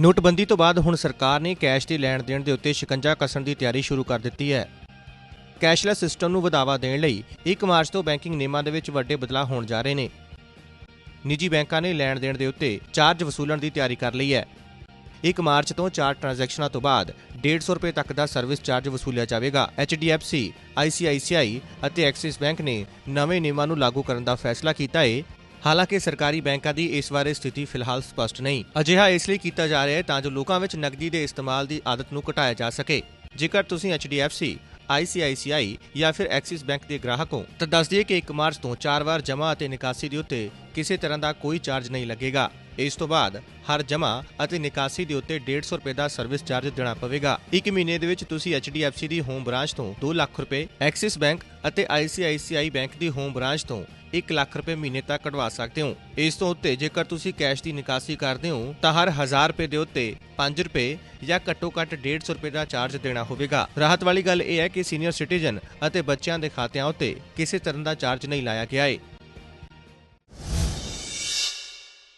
ਨੋਟਬੰਦੀ ਤੋਂ ਬਾਅਦ ਹੁਣ ਸਰਕਾਰ ਨੇ ਕੈਸ਼ ਦੇ ਲੈਣ ਦੇਣ ਦੇ ਉੱਤੇ ਸ਼ਿਕੰਜਾ ਕੱਸਣ ਦੀ ਤਿਆਰੀ ਸ਼ੁਰੂ ਕਰ ਦਿੱਤੀ ਹੈ। ਕੈਸ਼ਲੈਸ ਸਿਸਟਮ ਨੂੰ ਵਧਾਵਾ ਦੇਣ ਲਈ 1 ਮਾਰਚ ਤੋਂ ਬੈਂਕਿੰਗ ਨਿਯਮਾਂ ਦੇ ਵਿੱਚ ਵੱਡੇ ਬਦਲਾਅ ਹੋਣ ਜਾ ਰਹੇ ਨੇ। ਨਿੱਜੀ ਬੈਂਕਾਂ ਨੇ ਲੈਣ ਦੇਣ ਦੇ ਉੱਤੇ ਚਾਰਜ ਵਸੂਲਣ ਦੀ ਤਿਆਰੀ ਕਰ ਲਈ ਹੈ। 1 ਮਾਰਚ ਤੋਂ ਚਾਰ ਟ੍ਰਾਂਜੈਕਸ਼ਨਾਂ ਤੋਂ ਬਾਅਦ 150 ਰੁਪਏ ਤੱਕ ਦਾ ਸਰਵਿਸ ਚਾਰਜ ਵਸੂਲਿਆ ਜਾਵੇਗਾ। HDFC ICICI ਅਤੇ ਐਕਸਿਸ ਬੈਂਕ ਨੇ ਨਵੇਂ ਨਿਯਮਾਂ ਨੂੰ ਲਾਗੂ ਕਰਨ ਦਾ ਫੈਸਲਾ ਕੀਤਾ ਹੈ ਹਾਲਾਂਕਿ ਸਰਕਾਰੀ ਬੈਂਕਾਂ ਦੀ ਇਸ ਬਾਰੇ ਸਥਿਤੀ ਫਿਲਹਾਲ ਸਪਸ਼ਟ ਨਹੀਂ। ਅਜਿਹਾ ਇਸ ਲਈ ਕੀਤਾ ਜਾ ਰਿਹਾ ਹੈ ਤਾਂ ਜੋ ਲੋਕਾਂ ਵਿੱਚ ਨਕਦੀ ਦੇ ਇਸਤੇਮਾਲ ਦੀ ਆਦਤ ਨੂੰ ਘਟਾਇਆ ਜਾ ਸਕੇ। ਜੇਕਰ ਤੁਸੀਂ HDFC ICICI ਜਾਂ ਫਿਰ ਐਕਸਿਸ ਬੈਂਕ ਦੇ ਗ੍ਰਾਹਕ ਹੋ, ਤਾਂ ਦੱਸ ਦਈਏ ਕਿ 1 ਮਾਰਚ ਤੋਂ 4 ਵਾਰ ਜਮ੍ਹਾਂ ਅਤੇ ਨਿਕਾਸੀ ਦੇ ਉੱਤੇ ਕਿਸੇ ਤਰ੍ਹਾਂ ਦਾ ਕੋਈ ਚਾਰਜ ਨਹੀਂ ਲੱਗੇਗਾ। ਇਸ ਤੋਂ ਬਾਅਦ ਹਰ ਜਮ੍ਹਾਂ ਅਤੇ ਨਿਕਾਸੀ ਦੇ ਉੱਤੇ 150 ਰੁਪਏ ਦਾ ਸਰਵਿਸ ਚਾਰਜ ਦੇਣਾ ਪਵੇਗਾ। ਇੱਕ ਮਹੀਨੇ ਦੇ ਵਿੱਚ ਤੁਸੀਂ HDFC ਦੀ ਹੋਮ ਬ੍ਰਾਂਚ ਤੋਂ 2 ਲੱਖ ਰੁਪਏ ਐਕਸਿਸ ਬੈਂਕ ਅਤੇ ICICI ਬੈਂਕ ਦੀ ਹੋਮ ਬ੍ਰਾਂਚ ਤੋਂ 1 ਲੱਖ ਰੁਪਏ ਮਹੀਨੇ ਤੱਕ ਕਢਵਾ ਸਕਦੇ ਹੋ। ਇਸ ਤੋਂ ਉੱਤੇ ਜੇਕਰ ਤੁਸੀਂ ਕੈਸ਼ ਦੀ ਨਿਕਾਸੀ ਕਰਦੇ ਹੋ, ਤਾਂ ਹਰ 1000 ਰੁਪਏ ਦੇ ਉੱਤੇ 5 ਰੁਪਏ ਜਾਂ ਘੱਟੋ ਘੱਟ 150 ਰੁਪਏ ਦਾ ਚਾਰਜ ਦੇਣਾ ਹੋਵੇਗਾ। ਰਾਹਤ ਵਾਲੀ ਗੱਲ ਇਹ ਹੈ ਕਿ ਸੀਨੀਅਰ ਸਿਟੀਜ਼ਨ ਅਤੇ ਬੱਚਿਆਂ ਦੇ ਖਾਤਿਆਂ ਉੱਤੇ ਕਿਸੇ ਤਰ੍ਹਾਂ ਦਾ ਚਾਰਜ ਨਹੀਂ ਲਾਇਆ ਗਿਆ ਹੈ